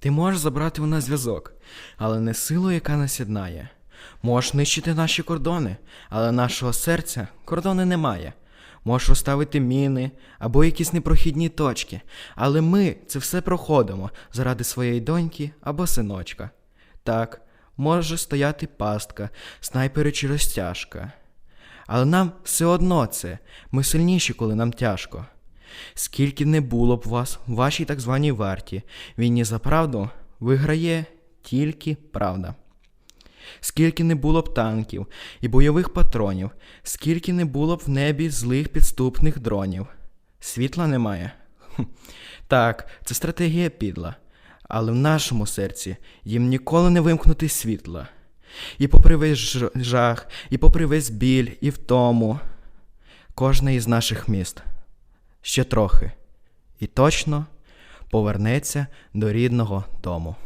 Ти можеш забрати у нас зв'язок, але не силу, яка нас єднає. Можеш нищити наші кордони, але нашого серця кордони немає. Можеш розставити міни або якісь непрохідні точки, але ми це все проходимо заради своєї доньки або синочка. Так, може стояти пастка, снайпери чи розтяжка. Але нам все одно це, ми сильніші, коли нам тяжко. Скільки не було б вас в вашій так званій варті, війні за правду виграє тільки правда. Скільки не було б танків і бойових патронів, скільки не було б в небі злих підступних дронів. Світла немає. Так, це стратегія підла. Але в нашому серці їм ніколи не вимкнути світла. І попри весь жах, і попри весь біль, і втому, кожне із наших міст ще трохи, і точно повернеться до рідного дому.